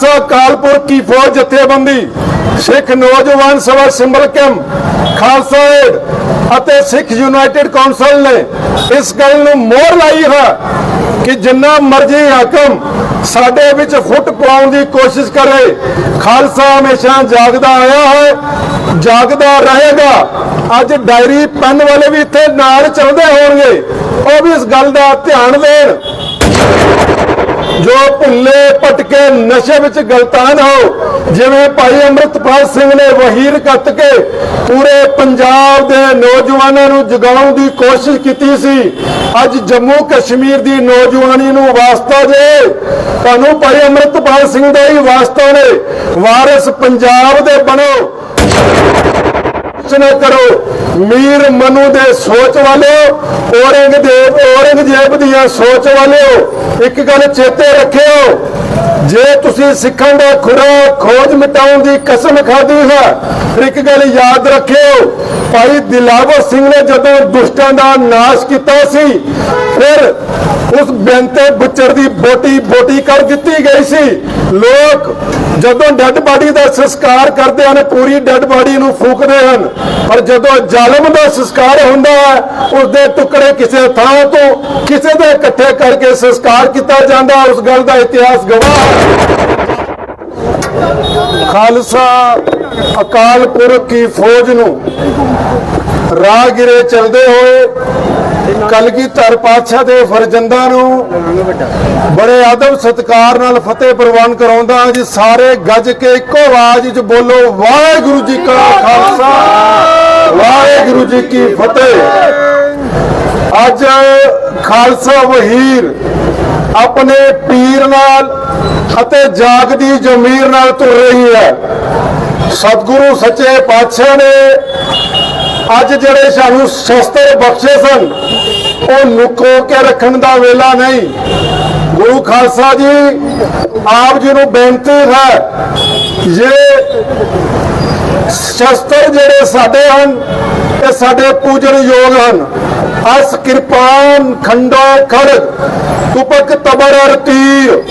ਖਾਲਸਾ ਕਾਲਪੁਰ ਕੀ ਫੌਜ ਜਥੇਬੰਦੀ, Sikh Naujawan Sabha Simbal camp, Khalsa aid ਅਤੇ ਸਿੱਖ ਯੂਨਾਈਟਿਡ ਕਾਉਂਸਲ ਨੇ ਇਸ ਗੱਲ ਨੂੰ ਮੋਹਰ ਲਾਈ ਹੈ ਕਿ ਜਿੰਨਾ ਮਰਜ਼ੀ ਹਾਕਮ ਸਾਡੇ ਵਿੱਚ ਫੁੱਟ ਪਾਉਣ ਦੀ ਕੋਸ਼ਿਸ਼ ਕਰੇ, ਖਾਲਸਾ ਹਮੇਸ਼ਾ ਜਾਗਦਾ ਆਇਆ ਹੈ, ਜਾਗਦਾ ਰਹੇਗਾ। ਅੱਜ ਡਾਇਰੀ ਪੈਨ ਵਾਲੇ ਵੀ ਇੱਥੇ ਨਾਲ ਚੱਲਦੇ ਹੋਣਗੇ, ਉਹ ਵੀ ਇਸ ਗੱਲ ਦਾ ਧਿਆਨ ਦੇਣ। ਜੋ ਭੁੱਲੇ ਭਟਕੇ ਨਸ਼ੇ ਵਿੱਚ ਗਲਤਾਨ ਹੋ, ਜਿਵੇਂ ਭਾਈ ਅੰਮ੍ਰਿਤਪਾਲ ਸਿੰਘ ਨੇ ਵਹੀਰ ਕੱਤ ਕੇ ਪੂਰੇ ਪੰਜਾਬ ਦੇ ਨੌਜਵਾਨਾਂ ਨੂੰ ਜਗਾਉਣ ਦੀ ਕੋਸ਼ਿਸ਼ ਕੀਤੀ ਸੀ, ਅੱਜ ਜੰਮੂ ਕਸ਼ਮੀਰ ਦੀ ਨੌਜਵਾਨੀ ਨੂੰ ਵਾਸਤਾ ਜੇ, ਤੁਹਾਨੂੰ ਭਾਈ ਅੰਮ੍ਰਿਤਪਾਲ ਸਿੰਘ ਦਾ ਹੀ ਵਾਸਤਾ ਨੇ, ਵਾਰਿਸ ਪੰਜਾਬ ਦੇ ਬਣੋ। ਕੁਛ ਨਾ ਕਰੋ। ਮੀਰ ਮਨੂ ਦੇ ਸੋਚ ਵਾਲਿਓ ਔਰੰਗਜ਼ੇਬ ਔਰੰਗਜ਼ੇਬ ਦੀਆਂ ਸੋਚ ਵਾਲਿਓ, ਇੱਕ ਗੱਲ ਚੇਤੇ ਰੱਖਿਓ। ਜੇ ਤੁਸੀਂ ਸਿੱਖਾਂ ਦਾ ਖੁਰਾ ਖੋਜ ਮਿਟਾਉਣ ਦੀ ਕਸਮ ਖਾਧੀ ਹੈ ਇੱਕ ਗੱਲ ਯਾਦ ਰੱਖਿਓ, ਭਾਈ ਦਿਲਾਵਰ ਸਿੰਘ ਨੇ ਜਦੋਂ ਦੁਸ਼ਟਾਂ ਦਾ ਨਾਸ਼ ਕੀਤਾ ਸੀ, ਫਿਰ ਉਸ ਬੈਂਤੇ ਬੁੱਚਰ ਦੀ ਬੋਟੀ ਬੋਟੀ ਕਰ ਦਿੱਤੀ ਗਈ ਸੀ। ਲੋਕ ਜਦੋਂ ਡੈੱਡ ਬਾਡੀ ਦਾ ਸੰਸਕਾਰ ਕਰਦੇ ਹਨ, ਪੂਰੀ ਡੈੱਡ ਬਾਡੀ ਨੂੰ ਫੂਕਦੇ ਹਨ। ਪਰ ਜਦੋਂ ਜ਼ਾਲਮ ਦਾ ਸੰਸਕਾਰ ਹੁੰਦਾ ਹੈ ਉਸ ਦੇ ਟੁਕੜੇ ਕਿਸੇ ਥਾਂ ਤੋਂ ਕਿਸੇ ਦੇ ਇਕੱਠੇ ਕਰਕੇ ਸੰਸਕਾਰ ਕੀਤਾ ਜਾਂਦਾ, ਉਸ ਗੱਲ ਦਾ ਇਤਿਹਾਸ ਗਵਾਹ ਖਾਲਸਾ ਅਕਾਲ ਪੁਰਖ ਕੀ ਫੌਜ ਨੂੰ ਰਾਹਗੀਰੇ ਚਲਦੇ ਹੋਏ ਕਲਗੀਧਰ ਪਾਤਸ਼ਾਹ ਦੇ ਫਰਜ਼ੰਦਾਂ ਨੂੰ ਬੜੇ ਆਦਬ ਸਤਿਕਾਰ ਨਾਲ ਫਤਿਹ ਪ੍ਰਵਾਨ ਕਰਾਉਂਦਾ ਹਾਂ ਜੀ। ਸਾਰੇ ਗੱਜ ਕੇ ਇੱਕੋ ਆਵਾਜ਼ ਵਿੱਚ ਬੋਲੋ, ਵਾਹਿਗੁਰੂ ਜੀ ਕਾ ਖਾਲਸਾ, ਵਾਹਿਗੁਰੂ ਜੀ ਕੀ ਫਤਿਹ। ਅੱਜ ਖਾਲਸਾ ਵਹੀਰ ਆਪਣੇ ਪੀਰ ਨਾਲ ਅਤੇ ਜਾਗਦੀ ਜ਼ਮੀਰ ਨਾਲ ਤੁਰ ਰਹੀ ਹੈ। ਸਤਿਗੁਰੂ ਸੱਚੇ ਪਾਤਸ਼ਾਹ ਨੇ ਅੱਜ ਜਿਹੜੇ ਸਾਨੂੰ ਸ਼ਸਤਰ ਬਖਸ਼ੇ ਸਨ, ਉਹ ਲੁਕੋ ਕੇ ਰੱਖਣ ਦਾ ਵੇਲਾ ਨਹੀਂ। ਗੁਰੂ ਖਾਲਸਾ ਜੀ ਆਪ ਜੀ ਨੂੰ ਬੇਨਤੀ ਹੈ, ਜੇ ਸ਼ਸਤਰ ਜਿਹੜੇ ਸਾਡੇ ਹਨ ਇਹ ਸਾਡੇ ਪੂਜਨ ਯੋਗ ਹਨ, ਅਸ ਕਿਰਪਾਨ ਖੰਡੋ ਖੜਗ ਤੁਪਕ ਤਬਰ ਔਰ ਤੀਰ।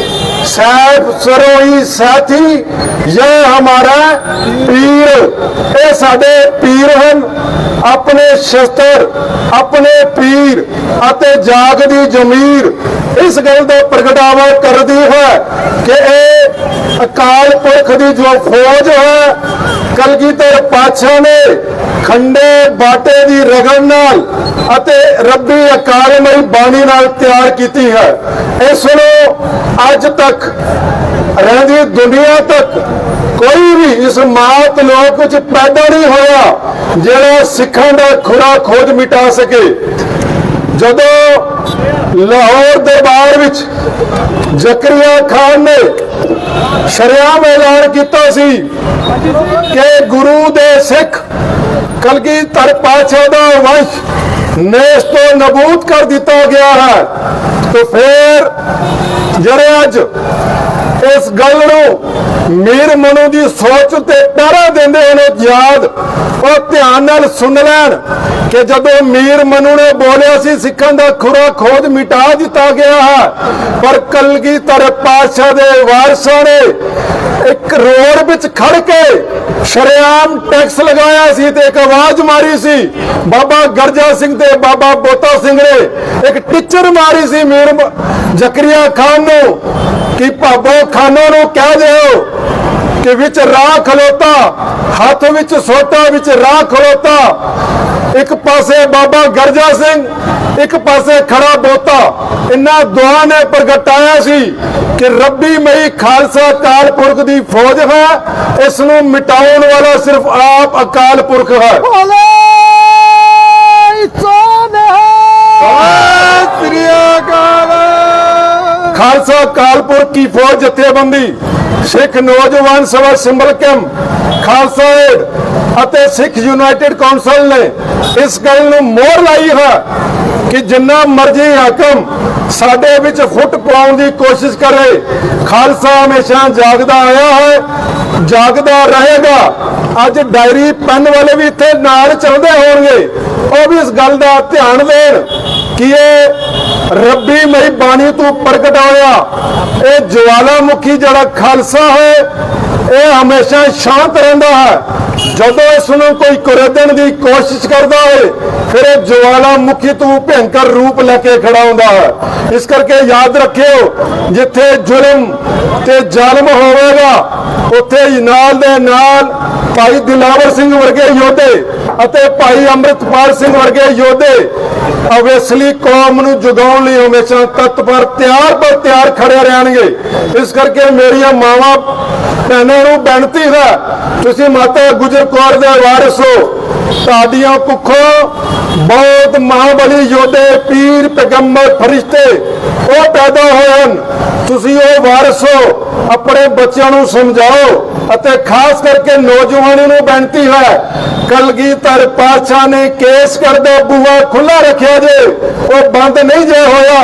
ਸੈਫ ਸਰੋਈ ਸਾਥੀ ਇਹ ਹਮਾਰਾ ਪੀਰ। ਇਹ ਸਾਡੇ ਪੀਰ ਹਨ। ਆਪਣੇ ਸ਼ਸਤਰ, ਆਪਣੇ ਪੀਰ ਅਤੇ ਜਾਗਦੀ ਜ਼ਮੀਰ। ਇਸ ਗੱਲ ਦਾ ਪ੍ਰਗਟਾਵਾ ਕਰਦੀ ਹੈ ਕਿ ਇਹ ਅਕਾਲ ਪੁਰਖ ਦੀ ਜੋ ਫੌਜ ਹੈ, ਕਲਗੀਧਰ ਪਾਤਸ਼ਾਹ ਨੇ ਖੰਡੇ ਬਾਟੇ ਦੀ ਰਗੜ ਨਾਲ ਅਤੇ ਰੱਬੀ ਅਕਾਲਮਈ ਬਾਣੀ ਨਾਲ ਤਿਆਰ ਕੀਤੀ ਹੈ। ਇਸ ਨੂੰ ਅੱਜ ਤੱਕ ਰਹਿੰਦੀ ਦੁਨੀਆ ਤੱਕ ਕੋਈ ਵੀ ਇਸ ਮਾਤ ਲੋਕ ਵਿੱਚ ਪੈਦਾ ਨਹੀਂ ਹੋਇਆ ਜਿਹੜਾ ਸਿੱਖਾਂ ਦਾ ਖੁਰਾ ਖੋਜ ਮਿਟਾ ਸਕੇ। ਜਦੋਂ ਲਾਹੌਰ ਦਰਬਾਰ ਵਿੱਚ ਜ਼ਕਰੀਆ ਖਾਨ ਨੇ ਸ਼ਰਿਆਮ ਐਲਾਨ ਕੀਤਾ ਸੀ ਕਿ ਗੁਰੂ ਦੇ ਸਿੱਖ ਕਲਗੀਧਰ ਪਾਤਸ਼ਾਹ ਦਾ ਵੰਸ਼ ਨੇਸ ਤੋਂ ਨਬੂਦ ਕਰ ਦਿੱਤਾ ਗਿਆ ਹੈ। ਤੇ ਫਿਰ ਜਿਹੜੇ ਅੱਜ ਇਸ ਗੱਲ ਨੂੰ ਮੀਰ ਮਨੂ ਦੀ ਸੋਚ ਉੱਤੇ ਪਹਿਰਾ ਦਿੰਦੇ ਹਨ ਯਾਦ ਉਹ ਧਿਆਨ ਨਾਲ ਸੁਣ ਲੈਣ ਕਿ ਜਦੋਂ ਮੀਰ ਮਨੂ ਨੇ ਬੋਲਿਆ ਸੀ, ਸਿੱਖਾਂ ਦਾ ਖੁਰਾ ਖੋਜ ਮਿਟਾ ਦਿੱਤਾ ਗਿਆ ਹੈ, ਪਰ ਕਲਗੀਧਰ ਪਾਤਸ਼ਾਹ ਦੇ ਵਾਰਸਾਂ ਨੇ ਇੱਕ ਰੋਡ ਵਿੱਚ ਖੜ ਕੇ ਸ਼ਰੇਆਮ ਟੈਕਸ ਲਗਾਇਆ ਸੀ ਤੇ ਇੱਕ ਆਵਾਜ਼ ਮਾਰੀ ਸੀ। ਬਾਬਾ ਗਰਜਾ ਸਿੰਘ ਤੇ ਬਾਬਾ ਬੋਤਾ ਸਿੰਘ ਨੇ ਇੱਕ ਟੀਚਰ ਮਾਰੀ ਸੀ ਮੀਰ ਜ਼ਕਰੀਆ ਖਾਨ ਨੂੰ ਕਿ ਭਾਬੋ ਖਾਨੋ ਨੂੰ ਕਹਿ ਦਿਓ ਕਿ ਵਿੱਚ ਰਾਹ ਖਲੋਤਾ ਹੱਥ ਵਿੱਚ ਸੋਟਾ ਵਿੱਚ ਰਾਹ ਖਲੋਤਾ। ਇੱਕ ਪਾਸੇ ਬਾਬਾ ਗਰਜਾ ਸਿੰਘ ਇੱਕ ਪਾਸੇ ਖੜਾ ਬੋਤਾ। ਇਨ੍ਹਾਂ ਦੋਹਾਂ ਨੇ ਪ੍ਰਗਟਾਇਆ ਸੀ ਕਿ ਰੱਬੀ ਮਈ ਖਾਲਸਾ ਅਕਾਲ ਪੁਰਖ ਦੀ ਫੌਜ ਹੈ ਇਸ ਨੂੰ ਮਿਟਾਉਣ ਵਾਲਾ ਸਿਰਫ ਆਪ ਅਕਾਲ ਪੁਰਖ ਹੈ। ਸ੍ਰੀ ਅਕਾਲ ਖਾਲਸਾ। ਕਾਲਪੁਰ ਕੀ ਫੌਜ ਜਥੇਬੰਦੀ? ਸਿੱਖ ਨੌਜਵਾਨ ਸਭਾ ਸਿੰਬਲ ਕੈਂਪ, ਖਾਲਸਾ ਏਡ ਅਤੇ ਸਿੱਖ ਯੂਨਾਈਟਿਡ ਕਾਉਂਸਲ ਨੇ ਇਸ ਗੱਲ ਨੂੰ ਮੋਹਰ ਲਾਈ ਹੈ ਕਿ ਜਿੰਨਾ ਮਰਜ਼ੀ ਹਾਕਮ ਸਾਡੇ ਵਿੱਚ ਫੁੱਟ ਪਾਉਣ ਦੀ ਕੋਸ਼ਿਸ਼ ਕਰੇ, ਖਾਲਸਾ ਹਮੇਸ਼ਾ ਜਾਗਦਾ ਆਇਆ ਹੈ, ਜਾਗਦਾ ਰਹੇਗਾ। ਅੱਜ ਡਾਇਰੀ ਪੈਨ ਵਾਲੇ ਵੀ ਇੱਥੇ ਨਾਲ ਚੱਲਦੇ ਹੋਣਗੇ। ਉਹ ਵੀ ਇਸ ਗੱਲ ਦਾ ਧਿਆਨ ਦੇਣ ਕਿ ਇਹ ਰੱਬੀ ਮਈ ਬਾਣੀ ਤੋਂ ਪ੍ਰਗਟ ਹੋਇਆ। ਇਹ ਜਵਾਲਾਮੁਖੀ ਜਿਹੜਾ ਖਾਲਸਾ ਹੈ ਇਹ ਹਮੇਸ਼ਾ ਸ਼ਾਂਤ ਰਹਿੰਦਾ ਹੈ। ਜਦੋਂ ਇਸ ਨੂੰ ਕੋਈ ਕੁਰਦਣ ਦੀ ਕੋਸ਼ਿਸ਼ ਕਰਦਾ ਹੈ ਫਿਰ ਇਹ ਜਵਾਲਾਮੁਖੀ ਤੋਂ ਭਿਆਨਕ ਰੂਪ ਲੈ ਕੇ ਖੜਾ ਹੁੰਦਾ ਹੈ। ਇਸ ਕਰਕੇ ਯਾਦ ਰੱਖਿਓ, ਜਿੱਥੇ ਜ਼ੁਲਮ ਤੇ ਜ਼ਾਲਮ ਹੋਵੇਗਾ, ਉੱਥੇ ਨਾਲ ਦੇ ਨਾਲ ਭਾਈ ਦਿਲਾਵਰ ਸਿੰਘ ਵਰਗੇ ਯੋਧੇ ਅਤੇ ਭਾਈ ਅੰਮ੍ਰਿਤਪਾਲ ਸਿੰਘ ਵਰਗੇ ਯੋਧੇ ਅਵੇਸਲੀ ਕੌਮ ਨੂੰ ਜਗਾਉਣ ਲਈ ਹਮੇਸ਼ਾ ਤਤਪਰ ਤਿਆਰ ਪਰ ਤਿਆਰ ਖੜੇ ਰਹਿਣਗੇ। ਇਸ ਕਰਕੇ ਮੇਰੀਆਂ ਮਾਵਾਂ, ਭੈਣਾਂ ਨੂੰ ਬੇਨਤੀ ਹੈ, ਤੁਸੀਂ ਮਾਤਾ ਗੁਜਰ ਕੌਰ ਦੇ ਵਾਰਿਸ ਹੋ। ਤੁਹਾਡੀਆਂ ਕੁੱਖੋਂ ਬਹੁਤ ਮਹਾਬਲੀ ਯੋਧੇ, ਪੀਰ, ਪੈਗੰਬਰ, ਫਰਿਸ਼ਤੇ, ਉਹ ਪੈਦਾ ਹੋਏ ਹਨ। ਤੁਸੀਂ ਉਹ ਵਾਰਿਸ ਹੋ, ਆਪਣੇ ਬੱਚਿਆਂ ਨੂੰ ਸਮਝਾਓ। ਅਤੇ ਖਾਸ ਕਰਕੇ ਨੌਜਵਾਨਾਂ ਨੂੰ ਬੇਨਤੀ ਹੈ, ਕਲਗੀਧਰ ਪਾਤਸ਼ਾਹ ਨੇ ਕੇਸ ਕਰਦਾ ਬੂਹਾ ਖੁੱਲਾ ਰੱਖਿਆ ਜੇ, ਉਹ ਬੰਦ ਨਹੀਂ ਜੇ ਹੋਇਆ,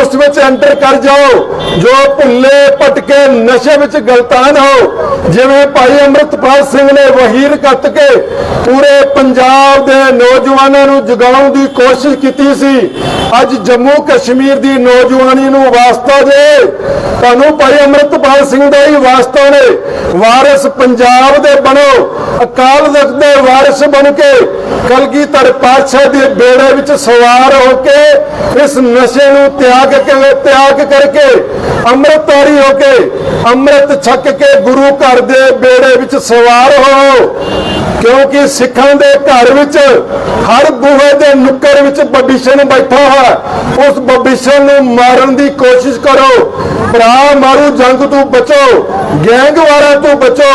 ਉਸ ਵਿੱਚ ਐਂਟਰ ਕਰ ਜਾਓ, ਜੋ ਭੁੱਲੇ ਭਟਕੇ ਨਸ਼ੇ ਵਿੱਚ ਗਲਤਾਨ ਹੋ, ਜਿਵੇਂ ਭਾਈ ਅੰਮ੍ਰਿਤਪਾਲ ਸਿੰਘ ਨੇ ਵਹੀਰ ਕੱਤ ਕੇ ਪੂਰੇ ਪੰਜਾਬ ਦੇ ਨੌਜਵਾਨਾਂ ਨੂੰ ਜਗਾਉਣ ਦੀ ਕੋਸ਼ਿਸ਼ ਕੀਤੀ ਸੀ, ਅੱਜ ਜੰਮੂ ਕਸ਼ਮੀਰ ਦੀ ਨੌਜਵਾਨੀ ਨੂੰ ਵਾਸਤਾ ਜੇ, ਤੁਹਾਨੂੰ ਭਾਈ ਅੰਮ੍ਰਿਤਪਾਲ ਸਿੰਘ ਦਾ ਹੀ ਵਾਸਤਾ ਨੇ ਵਾਰਿਸ ਪੰਜਾਬ ਦੇ ਬਣੋ। ਅਕਾਲ ਤਖਤ ਦੇ ਵਾਰਿਸ ਬਣ ਕੇ ਕਲਗੀਧਰ ਪਾਤਸ਼ਾਹ ਦੇ ਬੇੜੇ ਵਿੱਚ ਸਵਾਰ ਹੋ ਕੇ ਇਸ ਨਸ਼ੇ ਨੂੰ ਤਿਆਗ ਕੇ ਤਿਆਗ ਕਰਕੇ ਅੰਮ੍ਰਿਤਧਾਰੀ ਹੋ ਕੇ ਅੰਮ੍ਰਿਤ ਛਕ ਕੇ ਗੁਰੂ ਘਰ ਦੇ ਬੇੜੇ ਵਿੱਚ ਸਵਾਰ ਹੋ। ਕਿਉਂਕਿ ਸਿੱਖਾਂ ਦੇ ਘਰ ਵਿੱਚ ਹਰ ਬੂਹੇ ਦੇ ਨੁੱਕਰ ਵਿੱਚ ਬਬਿਸ਼ਨ ਬੈਠਾ ਹੈ। ਉਸ ਬਬਿਸ਼ਨ ਨੂੰ ਮਾਰਨ ਦੀ ਕੋਸ਼ਿਸ਼ ਕਰੋ। ਭਰਾ ਮਾਰੂ, ਜੰਗ ਤੋਂ ਬਚੋ। ਗੈਂਗਵਾਰਾਂ ਤੋਂ ਬਚੋ,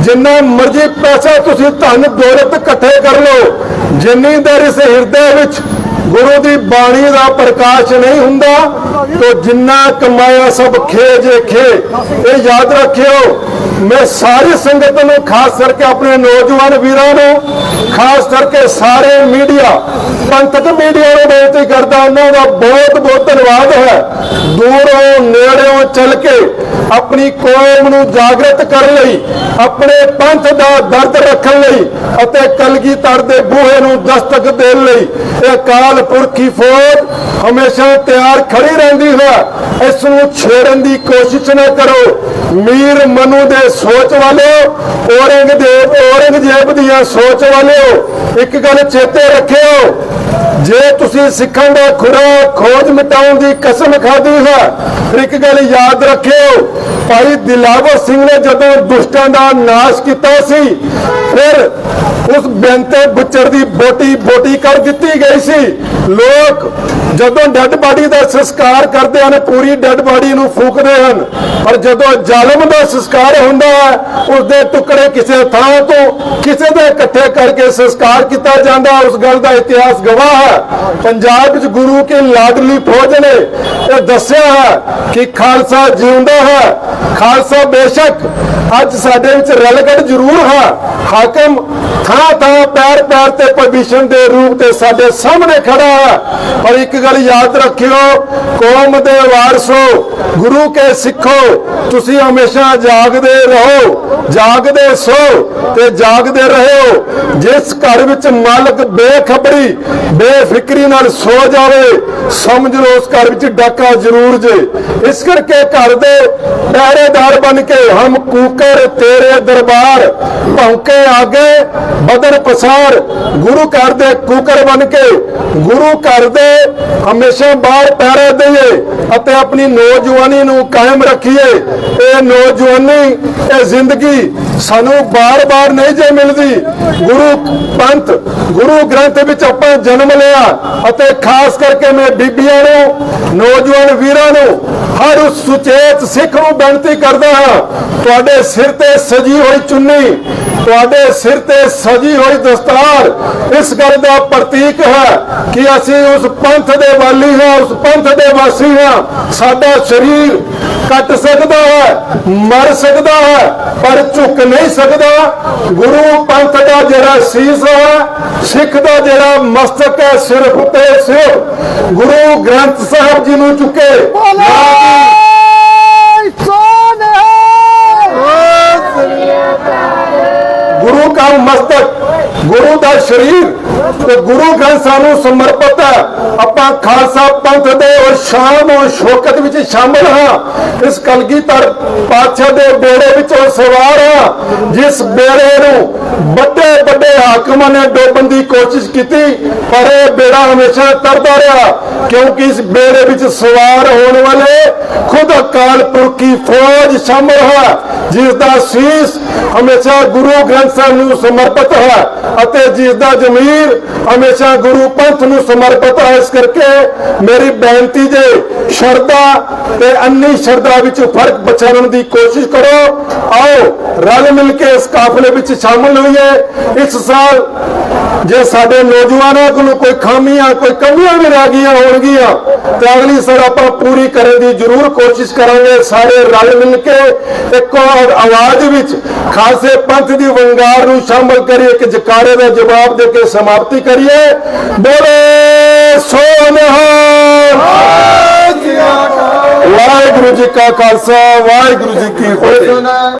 ਜਿੰਨਾ ਮਰਜ਼ੀ ਪੈਸਾ ਤੁਸੀਂ ਧਨ ਦੌਲਤ ਇਕੱਠੇ ਕਰ ਲਓ, ਜਿੰਨੀ ਦੇਰ ਇਸ ਹਿਰਦੇ ਵਿੱਚ ਗੁਰੂ ਦੀ ਬਾਣੀ ਦਾ ਪ੍ਰਕਾਸ਼ ਨਹੀਂ ਹੁੰਦਾ, ਤਾਂ ਜਿੰਨਾ ਕਮਾਇਆ ਸਭ ਖੇ ਜੇ ਖੇ। ਇਹ ਯਾਦ ਰੱਖਿਓ, ਮੈਂ ਸਾਰੀ ਸੰਗਤ ਨੂੰ ਖਾਸ ਕਰਕੇ ਆਪਣੇ ਨੌਜਵਾਨ ਵੀਰਾਂ ਨੂੰ, ਖਾਸ ਕਰਕੇ ਸਾਰੇ ਮੀਡੀਆ, ਪੰਥਕ ਮੀਡੀਆ ਨੂੰ ਬੇਨਤੀ ਕਰਦਾ, ਉਹਨਾਂ ਦਾ ਬਹੁਤ ਬਹੁਤ ਧੰਨਵਾਦ। ਚੱਲ ਕੇ ਆਪਣੀ ਕੌਮ ਨੂੰ ਜਾਗਰਤ ਕਰਨ ਲਈ, ਆਪਣੇ ਪੰਥ ਦਾ ਦਰਦ ਰੱਖਣ ਲਈ ਅਤੇ ਕਲਗੀਧਰ ਦੇ ਬੂਹੇ ਨੂੰ ਦਸਤਕ ਦੇਣ ਲਈ, ਇਹ ਅਕਾਲ ਪੁਰਖੀ ਫੌਜ ਹਮੇਸ਼ਾ ਤਿਆਰ ਖੜੀ ਰਹਿੰਦੀ ਹੈ। ਇਸ ਨੂੰ ਛੇੜਨ ਦੀ ਕੋਸ਼ਿਸ਼ ਨਾ ਕਰੋ। ਮੀਰ ਮਨੂ ਦੇ ਸੋਚ ਵਾਲਿਓ ਔਰੰਗਜ਼ੇਬ ਔਰੰਗਜ਼ੇਬ ਦੀਆਂ ਸੋਚ ਵਾਲਿਓ, ਇੱਕ ਗੱਲ ਚੇਤੇ ਰੱਖਿਓ, ਜੇ ਤੁਸੀਂ ਸਿੱਖਾਂ ਦਾ ਖੁਰਾ ਖੋਜ ਮਿਟਾਉਣ ਦੀ ਕਸਮ ਖਾਧੀ ਹੈ, ਫਿਰ ਇੱਕ ਗੱਲ ਯਾਦ ਰੱਖਿਓ, ਭਾਈ ਦਿਲਾਵਰ ਸਿੰਘ ਨੇ ਜਦੋਂ ਦੁਸ਼ਟਾਂ ਦਾ ਨਾਸ਼ ਕੀਤਾ ਸੀ, ਫਿਰ ਉਸ ਬੇਨਤੇ ਬੁੱਚਰ ਦੀ ਬੋਟੀ ਬੋਟੀ ਕਰ ਦਿੱਤੀ ਗਈ ਸੀ ਲੋਕ ਜਦੋਂ ਡੈੱਡ ਬਾਡੀ ਦਾ ਸੰਸਕਾਰ ਕਰਦੇ ਹਨ, ਪੂਰੀ ਡੈੱਡ ਬਾਡੀ ਨੂੰ ਫੂਕਦੇ ਹਨ। ਪਰ ਜਦੋਂ ਜ਼ਾਲਮ ਦਾ ਸੰਸਕਾਰ ਹੁੰਦਾ ਹੈ ਉਸ ਦੇ ਟੁਕੜੇ ਕਿਸੇ ਥਾਂ ਤੋਂ ਕਿਸੇ ਦੇ ਇਕੱਠੇ ਕਰਕੇ ਸੰਸਕਾਰ ਕੀਤਾ ਜਾਂਦਾ। ਉਸ ਗੱਲ ਦਾ ਇਤਿਹਾਸ ਗਵਾਹ ਹੈ। ਪੰਜਾਬ ਵਿੱਚ ਗੁਰੂ ਕੀ ਲਾਡਲੀ ਫੌਜ ਨੇ ਇਹ ਦੱਸਿਆ ਹੈ ਕਿ ਖਾਲਸਾ ਜਿਉਂਦਾ ਹੈ। ਖਾਲਸਾ ਬੇਸ਼ੱਕ ਅੱਜ ਸਾਡੇ ਵਿੱਚ ਰਲਗੜ ਜ਼ਰੂਰ ਹੈ। ਹਾਕਮ ਥਾਂ ਥਾਂ ਪੈਰ ਪੈਰ ਤੇ ਪਰਮਿਸ਼ਨ ਦੇ ਰੂਪ ਤੇ ਸਾਡੇ ਸਾਹਮਣੇ ਖੜਾ ਪਰ ਇੱਕ ਗੱਲ ਯਾਦ ਰੱਖਿਓ, ਕੌਮ ਦੇ ਵਾਰਸੋ, ਗੁਰੂ ਕੇ ਸਿੱਖੋ, ਤੁਸੀਂ ਹਮੇਸ਼ਾ ਜਾਗਦੇ ਰਹੋ, ਜਾਗਦੇ ਸੋ ਤੇ ਜਾਗਦੇ ਰਹੋ। ਜਿਸ ਘਰ ਵਿੱਚ ਮਾਲਕ ਬੇਖਬਰੀ, ਬੇਫਿਕਰੀ ਨਾਲ ਸੋ ਜਾਵੇ, ਸਮਝ ਲਓ ਉਸ ਘਰ ਵਿੱਚ ਡਾਕਾ ਜ਼ਰੂਰ ਜੇ। ਇਸ ਕਰਕੇ ਘਰ ਦੇ ਪਹਿਰੇਦਾਰ ਬਣ ਕੇ ਹਮ ਕੂਕਰ ਤੇਰੇ ਦਰਬਾਰ, ਭੌਂਕੇ ਆਗੇ, ਬਦਨ ਪਸਾਰ, ਗੁਰੂ ਘਰ ਦੇ ਕੂਕਰ ਬਣ ਕੇ, ਗੁਰੂ ਘਰ ਦੇ। ਹਮੇਸ਼ਾ ਬਾਹਰ ਪਹਿਰੇ ਦਈਏ ਅਤੇ ਆਪਣੀ ਨੌਜਵਾਨੀ ਨੂੰ ਕਾਇਮ ਰੱਖੀਏ। ਇਹ ਨੌਜਵਾਨੀ, ਇਹ ਜ਼ਿੰਦਗੀ ਸਾਨੂੰ ਬਾਰ-ਬਾਰ ਨਹੀਂ ਜੇ ਮਿਲਦੀ। ਗੁਰੂ ਪੰਥ, ਗੁਰੂ ਗ੍ਰੰਥ ਵਿੱਚ ਆਪਾਂ ਜਨਮ ਲਿਆ ਅਤੇ ਖਾਸ ਕਰਕੇ ਮੈਂ ਬੀਬੀਆਂ ਨੂੰ, ਨੌਜਵਾਨ ਵੀਰਾਂ ਨੂੰ ਹਰ ਉਸ ਸੁਚੇਤ ਸਿੱਖ ਨੂੰ ਬੇਨਤੀ ਕਰਦਾ ਹਾਂ, ਤੁਹਾਡੇ ਸਿਰ ਤੇ ਸਜੀ ਹੋਈ ਚੁੰਨੀ, ਤੁਹਾਡੇ ਸਿਰ ਤੇ ਸਜੀ ਹੋਈ ਦਸਤਾਰ, ਇਸ ਗੱਲ ਦਾ ਪ੍ਰਤੀਕ ਹੈ ਕਿ ਅਸੀਂ ਉਸ ਪੰਥ ਦੇ ਵਾਲੀ ਹਾਂ, ਉਸ ਪੰਥ ਦੇ ਵਾਸੀ ਹਾਂ। ਸਾਡਾ ਸਰੀਰ ਕੱਟ ਸਕਦਾ ਹੈ ਮਰ ਸਕਦਾ ਹੈ ਪਰ ਝੁਕ ਨਹੀਂ ਸਕਦਾ। ਗੁਰੂ ਪੰਥ ਦਾ ਜਿਹੜਾ ਸੀਸ ਹੈ ਸਿੱਖ ਦਾ ਜਿਹੜਾ ਮਸਤਕ ਹੈ ਸਿਰ ਉੱਤੇ ਸਿਰ ਗੁਰੂ ਗ੍ਰੰਥ ਸਾਹਿਬ ਜੀ ਨੂੰ ਚੁੱਕੇ। ਗੁਰੂ ਦਾ ਮਸਤਕ ਗੁਰੂ ਦਾ ਸਰੀਰ ਤੇ ਗੁਰੂ ਗ੍ਰੰਥ ਸਾਹਿਬ ਸਮਰਪਿਤ ਹੈ। ਆਪਾਂ ਖਾਲਸਾ ਪੰਥ ਦੇ ਔਰ ਸ਼ਾਨ ਔਰ ਸ਼ੌਕਤ ਵਿੱਚ ਸ਼ਾਮਲ ਹਾਂ। ਇਸ ਕਲਗੀਧਰ ਪਾਤਸ਼ਾਹ ਦੇ ਬੇੜੇ ਵਿੱਚੋਂ ਸਵਾਰ ਹਾਂ ਜਿਸ ਬੇੜੇ ਨੂੰ ਵੱਡੇ ਵੱਡੇ ਹਾਕਮਾਂ ਨੇ ਡੋਬਣ ਦੀ ਕੋਸ਼ਿਸ਼ ਕੀਤੀ, ਪਰ ਇਹ ਬੇੜਾ ਹਮੇਸ਼ਾ ਤਰਦਾ ਰਿਹਾ, ਕਿਉਂਕਿ ਇਸ ਬੇੜੇ ਵਿੱਚ ਸਵਾਰ ਹੋਣ ਵਾਲੇ ਖੁਦ ਅਕਾਲ ਪੁਰਖ ਦੀ ਫੌਜ ਸ਼ਾਮਲ ਹੈ। ਜਿਸ ਦਾ ਸੀਸ ਹਮੇਸ਼ਾ ਗੁਰੂ ਗ੍ਰੰਥ ਸਾਹਿਬ ਨੂੰ ਸਮਰਪਿਤ ਹੈ ਅਤੇ ਜਿਸ ਦਾ ਜ਼ਮੀਰ ਹਮੇਸ਼ਾ ਗੁਰੂ ਪੰਥ ਨੂੰ ਸਮਰਪਿਤ ਹੈ। ਇਸ ਕਰਕੇ ਮੇਰੀ ਬੇਨਤੀ ਜੇ ਸ਼ਰਧਾ ਤੇ ਅੰਨੀ ਸ਼ਰਧਾ ਵਿੱਚ ਫ਼ਰਕ ਪਛਾਣਨ ਦੀ ਕੋਸ਼ਿਸ਼ ਕਰੋ, ਆਓ ਰਲ ਮਿਲ ਕੇ ਇਸ ਕਾਫਲੇ ਵਿੱਚ ਸ਼ਾਮਲ ਹੋਈਏ। ਇਸ ਸਾਲ ਜੇ ਸਾਡੇ ਨੌਜਵਾਨਾਂ ਕੋਲ ਕੋਈ ਖਾਮੀਆਂ, ਕੋਈ ਕਮੀਆਂ ਵੀ ਰਹਿ ਗਈਆਂ ਹੋਣਗੀਆਂ, ਤੇ ਅਗਲੀ ਸਾਲ ਆਪਾਂ ਪੂਰੀ ਕਰਨ ਦੀ ਜ਼ਰੂਰ ਕੋਸ਼ਿਸ਼ ਕਰਾਂਗੇ। ਸਾਰੇ ਰਲ ਮਿਲ ਕੇ ਇੱਕੋ ਆਵਾਜ਼ ਵਿੱਚ ਖਾਲਸੇ ਪੰਥ ਦੀ ਵੰਗਾਰ ਨੂੰ ਸ਼ਾਮਲ ਕਰੀਏ ਇੱਕ ਜਕਾਰੇ ਦਾ ਜਵਾਬ ਦੇ ਕੇ ਸਮਾਪਤੀ ਕਰੀਏ। ਬੋਲੇ ਸੋ ਨਿਹਾਲ ਵਾਹਿਗੁਰੂ ਜੀ ਕਾ ਖਾਲਸਾ, ਵਾਹਿਗੁਰੂ ਜੀ ਕੀ ਫਤਿਹ।